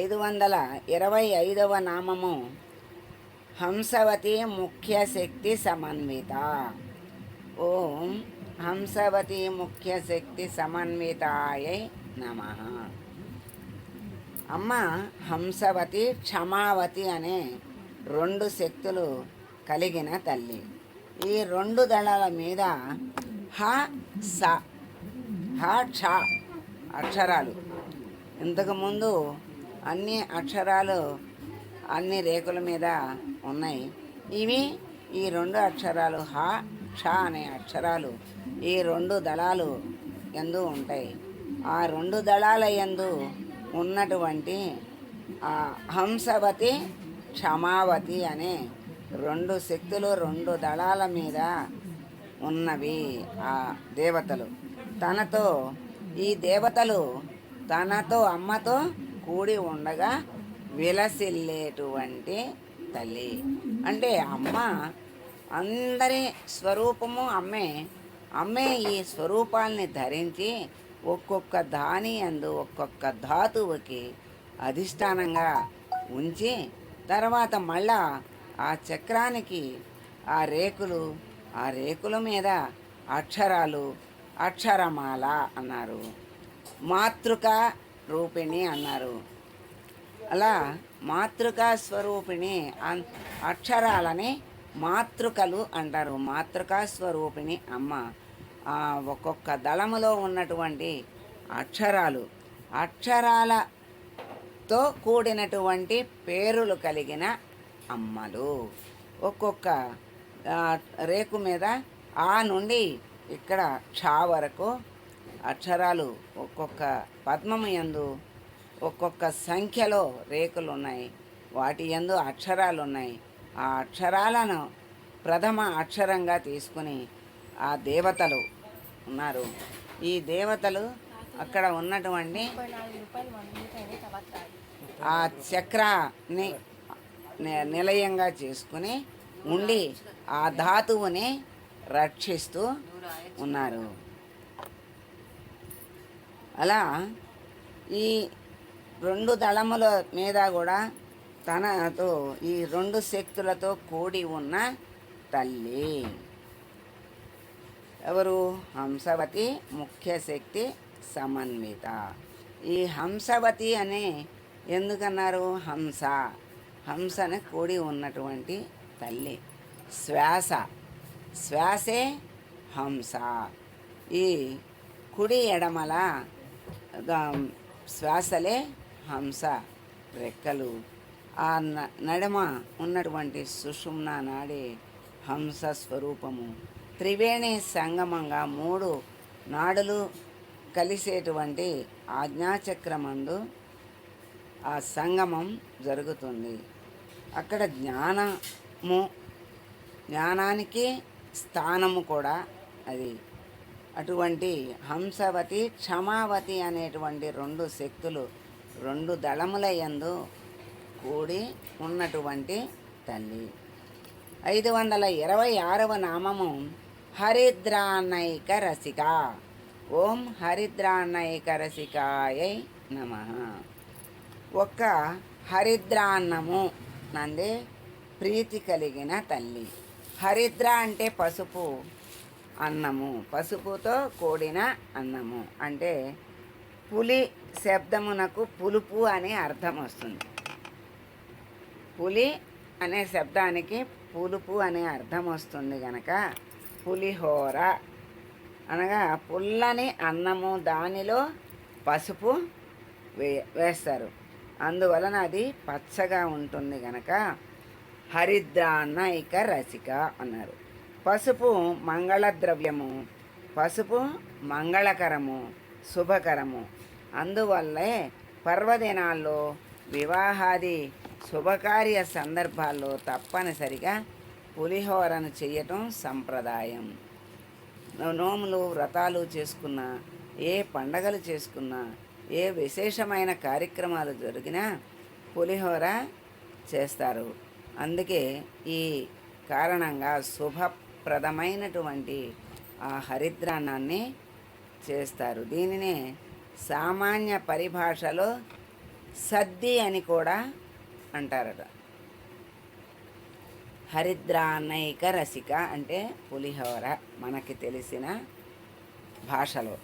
ఐదు వందల ఇరవై ఐదవ నామము హంసవతి ముఖ్య శక్తి సమన్విత. ఓం హంసవతి ముఖ్య శక్తి సమన్వితాయ నమ. అమ్మ హంసవతి క్షమావతి అనే రెండు శక్తులు కలిగిన తల్లి. ఈ రెండు దళాల మీద హ స హ క్ష అక్షరాలు. ఇంతకుముందు అన్ని అక్షరాలు అన్ని రేకుల మీద ఉన్నాయి. ఇవి ఈ రెండు అక్షరాలు హ క్ష అనే అక్షరాలు. ఈ రెండు దళాలు ఎందు ఉంటాయి. ఆ రెండు దళాల ఎందు ఉన్నటువంటి ఆ హంసవతి క్షమావతి అనే రెండు శక్తులు రెండు దళాల మీద ఉన్నవి ఆ దేవతలు. తనతో ఈ దేవతలు తనతో అమ్మతో కూడి ఉండగా విలసిల్లేటువంటి తల్లి. అంటే అమ్మ అందరి స్వరూపము అమ్మే. అమ్మే ఈ స్వరూపాల్ని ధరించి ఒక్కొక్క దాని అందు ఒక్కొక్క ధాతువుకి అధిష్టానంగా ఉంచి తర్వాత మళ్ళా ఆ చక్రానికి ఆ రేకులు ఆ రేకుల మీద అక్షరాలు అక్షరమాల అన్నారు. మాతృక రూపిణి అన్నారు. అలా మాతృకా స్వరూపిణి అన్- అక్షరాలని మాతృకలు అంటారు. మాతృకా స్వరూపిణి అమ్మ. ఒక్కొక్క దళములో ఉన్నటువంటి అక్షరాలు అక్షరాలతో కూడినటువంటి పేరులు కలిగిన అమ్మలు. ఒక్కొక్క రేకు మీద ఆ నుండి ఇక్కడ క్షా వరకు అక్షరాలు ఒక్కొక్క పద్మము యందు ఒక్కొక్క సంఖ్యలో రేకులు ఉన్నాయి వాటి యందు అక్షరాలు ఉన్నాయి ఆ అక్షరాలను ప్రథమ అక్షరంగా తీసుకుని ఆ దేవతలు ఉన్నారు. ఈ దేవతలు అక్కడ ఉన్నటువంటి ఆ చక్రాన్ని ని- నిలయంగా చేసుకుని ఉండి ఆ ధాతువుని రక్షిస్తూ ఉన్నారు. అలా ఈ రెండు దళముల మీద కూడా తనతో ఈ రెండు శక్తులతో కూడి ఉన్న తల్లి. ఎవరు? హంసవతి ముఖ్య శక్తి సమన్విత. ఈ హంసవతి అనే ఎందుకన్నారు? హంస. హంసని కూడి ఉన్నటువంటి తల్లి. శ్వాస. శ్వాసే హంస. ఈ కుడి ఎడమల శ్వాసలే హంస రెక్కలు. ఆ న- ఉన్నటువంటి సుషుమ్న నాడి హంస స్వరూపము. త్రివేణి సంగమంగా మూడు నాడులు కలిసేటువంటి ఆజ్ఞాచక్రమందు ఆ సంగమం జరుగుతుంది. అక్కడ జ్ఞానము జ్ఞానానికి స్థానము కూడా అది. అటువంటి హంసవతి క్షమావతి అనేటువంటి రెండు శక్తులు రెండు దళములయందు కూడి ఉన్నటువంటి తల్లి. ఐదు వందల ఇరవై ఆరవ నామము హరిద్రానైక రసిక. ఓం హరిద్రానైక రసికాయై నమ. ఒక్క హరిద్రాన్నము నందే ప్రీతి కలిగిన తల్లి. హరిద్ర అంటే పసుపు అన్నము. పసుపుతో కూడిన అన్నము. అంటే పులి శబ్దమునకు పులుపు అనే అర్థం వస్తుంది. పులి అనే శబ్దానికి పులుపు అనే అర్థం వస్తుంది గనక పులిహోర. అనగా పుల్లని అన్నము దానిలో పసుపు వే వేస్తారు. అందువలన అది పచ్చగా ఉంటుంది గనక హరిద్రాన్న ఇక రసిక అన్నారు. పసుపు మంగళ ద్రవ్యము పసుపు మంగళకరము శుభకరము. అందువల్లే పర్వదినాల్లో వివాహాది శుభకార్య సందర్భాల్లో తప్పనిసరిగా పులిహోరను చేయటం సంప్రదాయం. నోములు వ్రతాలు చేసుకున్నా ఏ పండగలు చేసుకున్నా ఏ విశేషమైన కార్యక్రమాలు జరిగినా పులిహోర చేస్తారు. అందుకే ఈ కారణంగా శుభ ప్రదమైనటువంటి ఆ హరిద్రాన్నాన్ని చేస్తారు. దీనినే సామాన్య పరిభాషలో సద్ది అని కూడా అంటారట. హరిద్రానైక రసిక అంటే పులిహోర మనకి తెలిసిన భాషలో.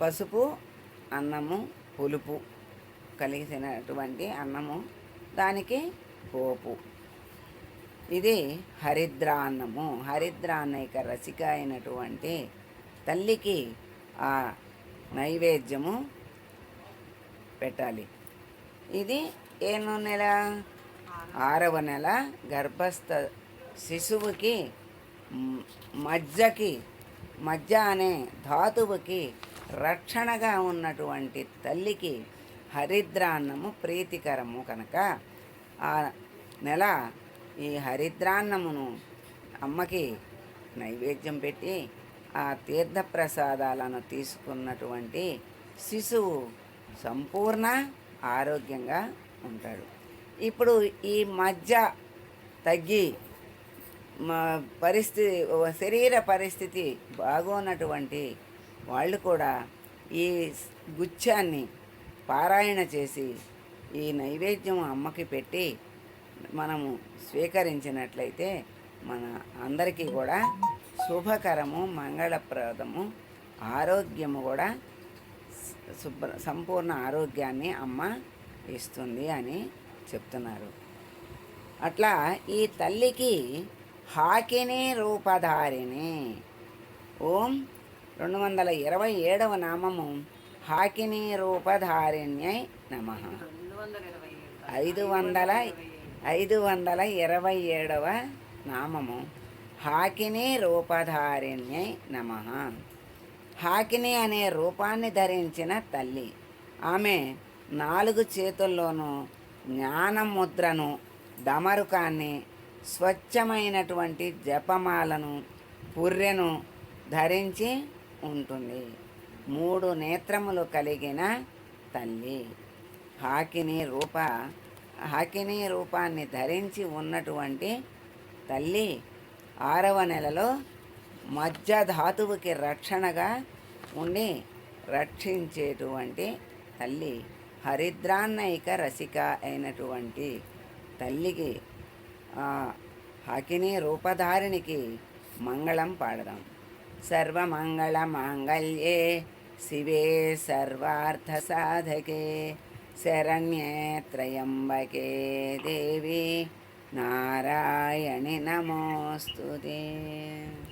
పసుపు అన్నము పులుపు కలిసినటువంటి అన్నము దానికి పోపు. ఇది హరిద్రాన్నము. హరిద్రాన్న యొక్క రసిక అయినటువంటి తల్లికి ఆ నైవేద్యము పెట్టాలి. ఇది ఏనో నెల? ఆరవ నెల. గర్భస్థ శిశువుకి మజ్జకి మజ్జ అనే ధాతువుకి రక్షణగా ఉన్నటువంటి తల్లికి హరిద్రాన్నము ప్రీతికరము. కనుక ఆ నెల ఈ హరిద్రాన్నమును అమ్మకి నైవేద్యం పెట్టి ఆ తీర్థప్రసాదాలను తీసుకున్నటువంటి శిశువు సంపూర్ణ ఆరోగ్యంగా ఉంటాడు. ఇప్పుడు ఈ మధ్య తగ్గి మా పరిస్థితి శరీర పరిస్థితి బాగోనటువంటి వాళ్ళు కూడా ఈ గుచ్చాన్ని పారాయణ చేసి ఈ నైవేద్యం అమ్మకి పెట్టి మనము స్వీకరించినట్లయితే మన అందరికీ కూడా శుభకరము మంగళప్రదము ఆరోగ్యము కూడా శుభ్ర సంపూర్ణ ఆరోగ్యాన్ని అమ్మ ఇస్తుంది అని చెప్తున్నారు. అట్లా ఈ తల్లికి హాకిని రూపధారిణి. ఓం రెండు వందల ఇరవై ఏడవ నామము హాకిని రూపధారిణ్యై నమ. ఐదు వందల ఐదు వందల ఇరవై ఏడవ నామము. హాకిని రూపధారిణ్యై నమ. హాకిని అనే రూపాన్ని ధరించిన తల్లి. ఆమె నాలుగు చేతుల్లోనూ జ్ఞానముద్రను డమరుకాన్ని స్వచ్ఛమైనటువంటి జపమాలను పుర్రెను ధరించి ఉంటుంది. మూడు నేత్రములు కలిగిన తల్లి. హాకిని రూప హాకిని రూపాన్ని ధరించి ఉన్నటువంటి తల్లి ఆరవ నెలలో మధ్య ధాతువుకి రక్షణగా ఉండి రక్షించేటువంటి తల్లి హరిద్రాన్నైక రసిక అయినటువంటి తల్లికి ఆ హాకిని రూపధారిణికి మంగళం పాడదాం. సర్వమంగళ మాంగళ్యే శివే సర్వార్థ సాధకే. शरण्ये त्र्यम्बके देवी नारायणि नमोऽस्तु देव